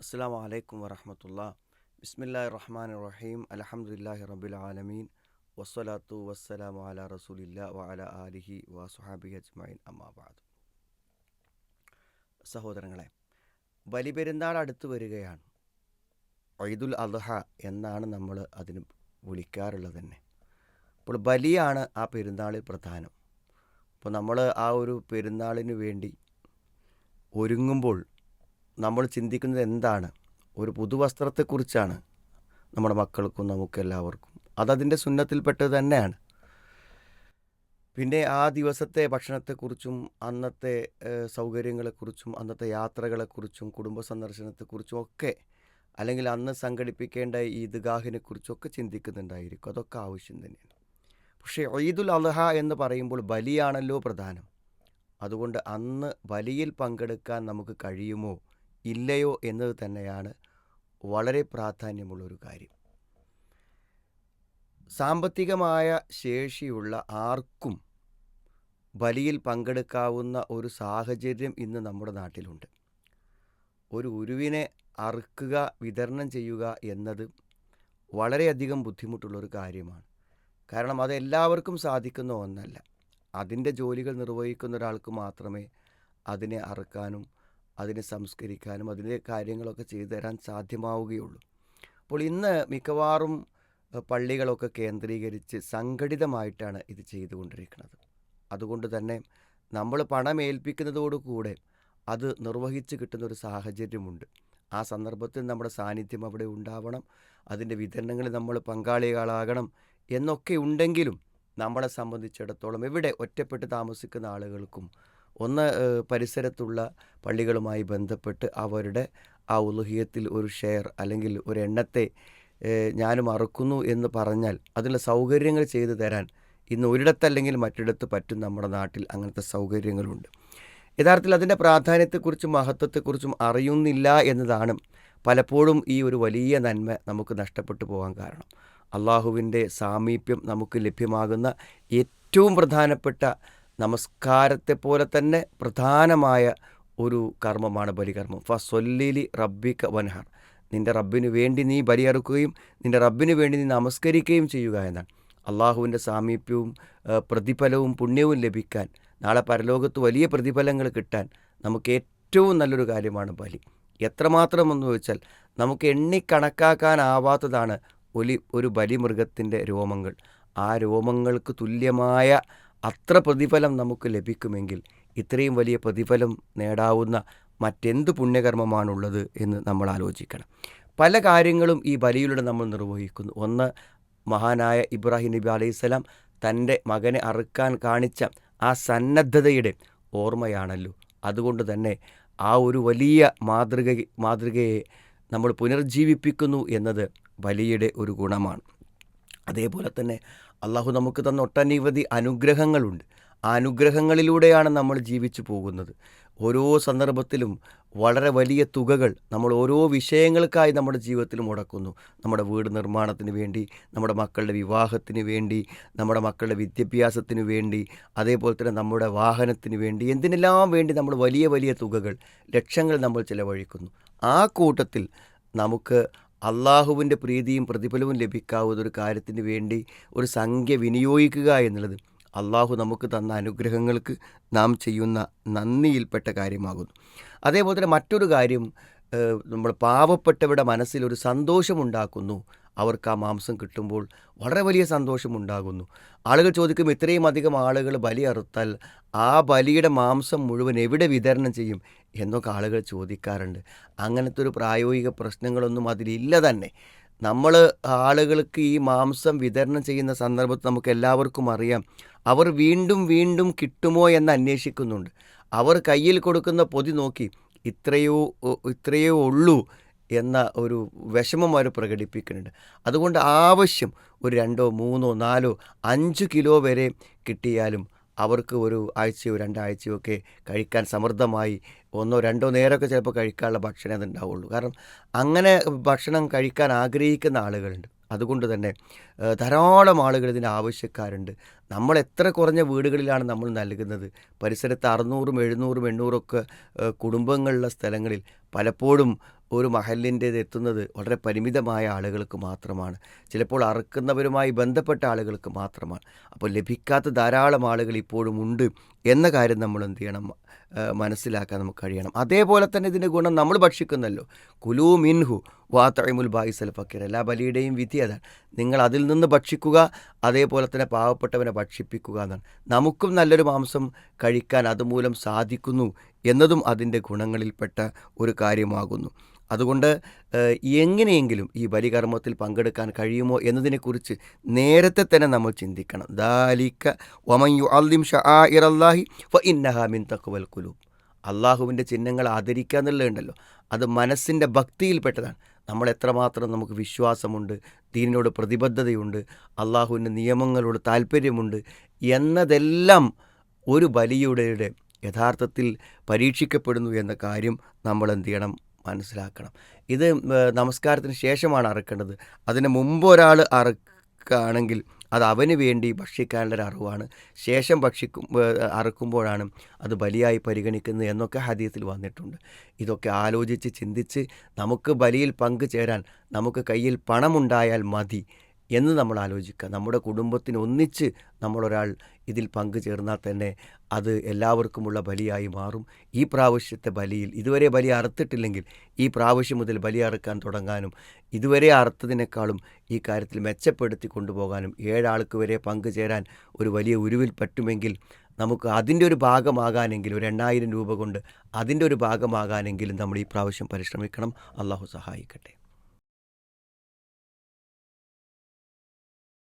അസ്സാം വലൈക്കും വറഹമത്തുള്ള. ബിസ്മില്ലാ റഹ്മാൻ റഹീം അലഹമുല്ലാഹി റബുൽ ആലമീൻ. വസ്സലാത്തു വസ്സലാം അല റസൂലില്ല വഅല ആലിഹി വസുഹാബി അജ്മൈൻ അമ്മാബാദ് സഹോദരങ്ങളെ ബലിപെരുന്നാൾ അടുത്ത് വരികയാണ്. ഒയ്ദുൽ അദ്ഹ എന്നാണ് നമ്മൾ അതിന് വിളിക്കാറുള്ളത് തന്നെ. അപ്പോൾ ബലിയാണ് ആ പെരുന്നാളിൽ പ്രധാനം. അപ്പോൾ നമ്മൾ ആ ഒരു പെരുന്നാളിന് വേണ്ടി ഒരുങ്ങുമ്പോൾ നമ്മൾ ചിന്തിക്കുന്നത് എന്താണ്? ഒരു പുതുവസ്ത്രത്തെക്കുറിച്ചാണ് നമ്മുടെ മക്കൾക്കും നമുക്കെല്ലാവർക്കും. അതതിന്റെ സുന്നത്തിൽപ്പെട്ടത് തന്നെയാണ്. പിന്നെ ആ ദിവസത്തെ ഭക്ഷണത്തെക്കുറിച്ചും അന്നത്തെ സൗകര്യങ്ങളെക്കുറിച്ചും അന്നത്തെ യാത്രകളെക്കുറിച്ചും കുടുംബ സന്ദർശനത്തെക്കുറിച്ചും ഒക്കെ അല്ലെങ്കിൽ അന്ന് സംഘടിപ്പിക്കേണ്ട ഈദ്ഗാഹിനെക്കുറിച്ചും ഒക്കെ ചിന്തിക്കുന്നുണ്ടായിരിക്കും. അതൊക്കെ ആവശ്യം തന്നെയാണ്. പക്ഷേ ഈദുൽ അലഹ എന്ന് പറയുമ്പോൾ ബലിയാണല്ലോ പ്രധാനം. അതുകൊണ്ട് അന്ന് ബലിയിൽ പങ്കെടുക്കാൻ നമുക്ക് കഴിയുമോ? ഇല്ലയോ എന്നത് തന്നെയാണ് വളരെ പ്രാധാന്യമുള്ളൊരു കാര്യം. സാമ്പത്തികമായ ശേഷിയുള്ള ആർക്കും ബലിയിൽ പങ്കെടുക്കാവുന്ന ഒരു സാഹചര്യം ഇന്ന് നമ്മുടെ നാട്ടിലുണ്ട്. ഒരു ഉരുവിനെ അറുക്കുക വിതരണം ചെയ്യുക എന്നത് വളരെയധികം ബുദ്ധിമുട്ടുള്ളൊരു കാര്യമാണ്. കാരണം അത് എല്ലാവർക്കും സാധിക്കുന്ന ഒന്നല്ല. അതിന്റെ ജോലികൾ നിർവഹിക്കുന്ന ഒരാൾക്ക് മാത്രമേ അതിനെ അറുക്കാനും അതിനെ സംസ്കരിക്കാനും അതിന്റെ കാര്യങ്ങളൊക്കെ ചെയ്തു തരാൻ സാധ്യമാവുകയുള്ളൂ. അപ്പോൾ ഇന്ന് മിക്കവാറും പള്ളികളൊക്കെ കേന്ദ്രീകരിച്ച് സംഘടിതമായിട്ടാണ് ഇത് ചെയ്തുകൊണ്ടിരിക്കുന്നത്. അതുകൊണ്ട് തന്നെ നമ്മൾ പണം ഏൽപ്പിക്കുന്നതോടുകൂടെ അത് നിർവഹിച്ച് കിട്ടുന്ന ഒരു സാഹചര്യമുണ്ട്. ആ സന്ദർഭത്തിൽ നമ്മുടെ സാന്നിധ്യം അവിടെ ഉണ്ടാവണം അതിന്റെ വിതരണങ്ങളിൽ നമ്മൾ പങ്കാളികളാകണം എന്നൊക്കെ ഉണ്ടെങ്കിലും നമ്മളെ സംബന്ധിച്ചിടത്തോളം എവിടെ ഒറ്റപ്പെട്ട് താമസിക്കുന്ന ആളുകൾക്കും ഒന്ന് പരിസരത്തുള്ള പള്ളികളുമായി ബന്ധപ്പെട്ട് അവരുടെ ആ ഉലുഹിയത്തിൽ ഒരു ഷെയർ അല്ലെങ്കിൽ ഒരു എണ്ണത്തെ ഞാൻ ഞാനും അറുക്കുന്നു എന്ന് പറഞ്ഞാൽ അതിനുള്ള സൗകര്യങ്ങൾ ചെയ്തു തരാൻ ഇന്ന് ഒരിടത്തല്ലെങ്കിൽ മറ്റിടത്ത് പറ്റും നമ്മുടെ നാട്ടിൽ അങ്ങനത്തെ സൗകര്യങ്ങളുണ്ട്. യഥാർത്ഥത്തിൽ അതിന്റെ പ്രാധാന്യത്തെക്കുറിച്ചും മഹത്വത്തെക്കുറിച്ചും അറിയുന്നില്ല എന്നതാണ് പലപ്പോഴും ഈ ഒരു വലിയ നന്മ നമുക്ക് നഷ്ടപ്പെട്ടു പോകാൻ കാരണം. അള്ളാഹുവിന്റെ സാമീപ്യം നമുക്ക് ലഭ്യമാകുന്ന ഏറ്റവും പ്രധാനപ്പെട്ട നമസ്കാരത്തെ പോലെ തന്നെ പ്രധാനമായ ഒരു കർമ്മമാണ് ബലികർമ്മം. ഫസ്വല്ലിലി റബ്ബിക വൻഹർ. നിന്റെ റബ്ബിന് വേണ്ടി നീ ബലിയറുക്കുകയും നിന്റെ റബ്ബിന് വേണ്ടി നീ നമസ്കരിക്കുകയും ചെയ്യുക എന്നാണ്. അള്ളാഹുവിന്റെ സാമീപ്യവും പ്രതിഫലവും പുണ്യവും ലഭിക്കാൻ നാളെ പരലോകത്ത് വലിയ പ്രതിഫലങ്ങൾ കിട്ടാൻ നമുക്ക് ഏറ്റവും നല്ലൊരു കാര്യമാണ് ബലി. എത്രമാത്രം എന്ന് ചോദിച്ചാൽ നമുക്ക് എണ്ണിക്കണക്കാക്കാനാവാത്തതാണ് ഒലി ഒരു ബലിമൃഗത്തിന്റെ രോമങ്ങൾ. ആ രോമങ്ങൾക്ക് തുല്യമായ അത്ര പ്രതിഫലം നമുക്ക് ലഭിക്കുമെങ്കിൽ ഇത്രയും വലിയ പ്രതിഫലം നേടാവുന്ന മറ്റെന്ത് പുണ്യകർമ്മമാണുള്ളത് എന്ന് നമ്മൾ ആലോചിക്കണം. പല കാര്യങ്ങളും ഈ ബലിയിലൂടെ നമ്മൾ നിർവഹിക്കുന്നു. ഒന്ന് മഹാനായ ഇബ്രാഹിം നബി അലൈഹിസ്സലാം തന്റെ മകനെ അറുക്കാൻ കാണിച്ച ആ സന്നദ്ധതയുടെ ഓർമ്മയാണല്ലോ. അതുകൊണ്ട് തന്നെ ആ ഒരു വലിയ മാതൃക മാതൃകയെ നമ്മൾ പുനർജീവിപ്പിക്കുന്നു എന്നത് ബലിയുടെ ഒരു ഗുണമാണ്. അതേപോലെ തന്നെ അള്ളാഹു നമുക്ക് തന്ന ഒട്ടനവധി അനുഗ്രഹങ്ങളുണ്ട്. ആ അനുഗ്രഹങ്ങളിലൂടെയാണ് നമ്മൾ ജീവിച്ചു പോകുന്നത്. ഓരോ സന്ദർഭത്തിലും വളരെ വലിയ തുകകൾ നമ്മൾ ഓരോ വിഷയങ്ങൾക്കായി നമ്മുടെ ജീവിതത്തിൽ മുടക്കുന്നു. നമ്മുടെ വീട് നിർമ്മാണത്തിന് വേണ്ടി നമ്മുടെ മക്കളുടെ വിവാഹത്തിന് വേണ്ടി നമ്മുടെ മക്കളുടെ വിദ്യാഭ്യാസത്തിന് വേണ്ടി അതേപോലെ തന്നെ നമ്മുടെ വാഹനത്തിന് വേണ്ടി എന്തിനെല്ലാം വേണ്ടി നമ്മൾ വലിയ വലിയ തുകകൾ ലക്ഷങ്ങൾ നമ്മൾ ചിലവഴിക്കുന്നു. ആ കൂട്ടത്തിൽ നമുക്ക് അള്ളാഹുവിന്റെ പ്രീതിയും പ്രതിഫലവും ലഭിക്കാവുന്ന ഒരു കാര്യത്തിന് വേണ്ടി ഒരു സംഖ്യ വിനിയോഗിക്കുക എന്നുള്ളത് അള്ളാഹു നമുക്ക് തന്ന അനുഗ്രഹങ്ങൾക്ക് നാം ചെയ്യുന്ന നന്ദിയിൽപ്പെട്ട കാര്യമാകുന്നു. അതേപോലെ തന്നെ മറ്റൊരു കാര്യം നമ്മൾ പാവപ്പെട്ടവരുടെ മനസ്സിൽ ഒരു സന്തോഷമുണ്ടാക്കുന്നു. അവർക്ക് ആ മാംസം കിട്ടുമ്പോൾ വളരെ വലിയ സന്തോഷമുണ്ടാകുന്നു. ആളുകൾ ചോദിക്കും ഇത്രയും അധികം ആളുകൾ ബലി അറുത്താൽ ആ ബലിയുടെ മാംസം മുഴുവൻ എവിടെ വിതരണം ചെയ്യും? എന്നൊക്കെ ആളുകൾ ചോദിക്കാറുണ്ട്. അങ്ങനത്തെ ഒരു പ്രായോഗിക പ്രശ്നങ്ങളൊന്നും അതിലില്ല തന്നെ. നമ്മൾ ആളുകൾക്ക് ഈ മാംസം വിതരണം ചെയ്യുന്ന സന്ദർഭത്തിൽ നമുക്ക് എല്ലാവർക്കും അറിയാം അവർ വീണ്ടും വീണ്ടും കിട്ടുമോ എന്ന് അന്വേഷിക്കുന്നുണ്ട്. അവർ കയ്യിൽ കൊടുക്കുന്ന പൊതി നോക്കി ഇത്രയോ ഇത്രയേ ഉള്ളൂ എന്ന ഒരു വിഷമം അവർ പ്രകടിപ്പിക്കുന്നുണ്ട്. അതുകൊണ്ട് ആവശ്യം ഒരു രണ്ടോ മൂന്നോ നാലോ അഞ്ച് കിലോ വരെ കിട്ടിയാലും അവർക്ക് ഒരു ആഴ്ചയോ രണ്ടാഴ്ചയോ ഒക്കെ കഴിക്കാൻ സമൃദ്ധമായി ഒന്നോ രണ്ടോ നേരമൊക്കെ ചിലപ്പോൾ കഴിക്കാനുള്ള ഭക്ഷണം അതുണ്ടാവുള്ളൂ. കാരണം അങ്ങനെ ഭക്ഷണം കഴിക്കാൻ ആഗ്രഹിക്കുന്ന ആളുകളുണ്ട്. അതുകൊണ്ട് തന്നെ ധാരാളം ആളുകൾ ഇതിന് ആവശ്യക്കാരുണ്ട്. നമ്മൾ എത്ര കുറഞ്ഞ വീടുകളിലാണ് നമ്മൾ നൽകുന്നത്? പരിസരത്ത് അറുന്നൂറും എഴുന്നൂറും ഒക്കെ കുടുംബങ്ങളുള്ള സ്ഥലങ്ങളിൽ പലപ്പോഴും ഒരു മഹലിന്റേത് എത്തുന്നത് വളരെ പരിമിതമായ ആളുകൾക്ക് മാത്രമാണ്. ചിലപ്പോൾ അറുക്കുന്നവരുമായി ബന്ധപ്പെട്ട ആളുകൾക്ക് മാത്രമാണ്. അപ്പോൾ ലഭിക്കാത്ത ധാരാളം ആളുകൾ ഇപ്പോഴും ഉണ്ട് എന്ന കാര്യം നമ്മൾ എന്ത് ചെയ്യണം മനസ്സിലാക്കാൻ നമുക്ക് കഴിയണം. അതേപോലെ തന്നെ ഇതിന്റെ ഗുണം നമ്മൾ ഭക്ഷിക്കുന്നല്ലോ. കുലു മിൻഹു വാത്തഴിമുൽ ബായിസൽ ഫക്കീർ. എല്ലാ ബലിയുടെയും വിധി അതാണ്. നിങ്ങൾ അതിൽ നിന്ന് ഭക്ഷിക്കുക അതേപോലെ തന്നെ പാവപ്പെട്ടവനെ ഭക്ഷിപ്പിക്കുക എന്നാണ്. നമുക്കും നല്ലൊരു മാംസം കഴിക്കാൻ അതുമൂലം സാധിക്കുന്നു എന്നതും അതിന്റെ ഗുണങ്ങളിൽപ്പെട്ട ഒരു കാര്യമാകുന്നു. അതുകൊണ്ട് എങ്ങനെയെങ്കിലും ഈ ബലികർമ്മത്തിൽ പങ്കെടുക്കാൻ കഴിയുമോ എന്നതിനെക്കുറിച്ച് നേരത്തെ തന്നെ നമ്മൾ ചിന്തിക്കണം. ദാലിക്ക വമയു അല്ലിം ഷാഇറല്ലാഹി ഫ ഇന്നഹാമിൻ തക്കുവൽ കുലു അള്ളാഹുവിന്റെ ചിഹ്നങ്ങൾ ആദരിക്കുക എന്നുള്ളതുണ്ടല്ലോ. അത് മനസ്സിന്റെ ഭക്തിയിൽപ്പെട്ടതാണ്. നമ്മൾ എത്രമാത്രം നമുക്ക് വിശ്വാസമുണ്ട് ദീനിനോട് പ്രതിബദ്ധതയുണ്ട് അള്ളാഹുവിന്റെ നിയമങ്ങളോട് താല്പര്യമുണ്ട് എന്നതെല്ലാം ഒരു ബലിയുടെ യഥാർത്ഥത്തിൽ പരീക്ഷിക്കപ്പെടുന്നു എന്ന കാര്യം നമ്മൾ എന്ത് ചെയ്യണം മനസ്സിലാക്കണം. ഇത് നമസ്കാരത്തിന് ശേഷമാണ് അറക്കേണ്ടത്. അതിന് മുമ്പ് ഒരാൾ അറക്കുകയാണെങ്കിൽ അത് അവന് വേണ്ടി ഭക്ഷിക്കാനുള്ളൊരു അറിവാണ്. ശേഷം ഭക്ഷിക്കും അറക്കുമ്പോഴാണ് അത് ബലിയായി പരിഗണിക്കുന്നത് എന്നൊക്കെ ഹദീസിൽ വന്നിട്ടുണ്ട്. ഇതൊക്കെ ആലോചിച്ച് ചിന്തിച്ച് നമുക്ക് ബലിയിൽ പങ്കുചേരാൻ നമുക്ക് കയ്യിൽ പണമുണ്ടായാൽ മതി എന്ന് നമ്മൾ ആലോചിക്കുക. നമ്മുടെ കുടുംബത്തിന് ഒന്നിച്ച് നമ്മളൊരാൾ ഇതിൽ പങ്കുചേർന്നാൽ തന്നെ അത് എല്ലാവർക്കുമുള്ള ബലിയായി മാറും. ഈ പ്രാവശ്യത്തെ ബലിയിൽ ഇതുവരെ ബലി അറുത്തിട്ടില്ലെങ്കിൽ ഈ പ്രാവശ്യം മുതൽ ബലി അറുക്കാൻ തുടങ്ങാനും ഇതുവരെ അറുത്തതിനേക്കാളും ഈ കാര്യത്തിൽ മെച്ചപ്പെടുത്തി കൊണ്ടുപോകാനും ഏഴാൾക്ക് വരെ പങ്കുചേരാൻ ഒരു വലിയ ഉരുവിൽ പറ്റുമെങ്കിൽ നമുക്ക് അതിന്റെ ഒരു ഭാഗമാകാനെങ്കിലും ഒരു എണ്ണായിരം രൂപ കൊണ്ട് അതിന്റെ ഒരു ഭാഗമാകാനെങ്കിലും നമ്മൾ ഈ പ്രാവശ്യം പരിശ്രമിക്കണം. അള്ളാഹു സഹായിക്കട്ടെ.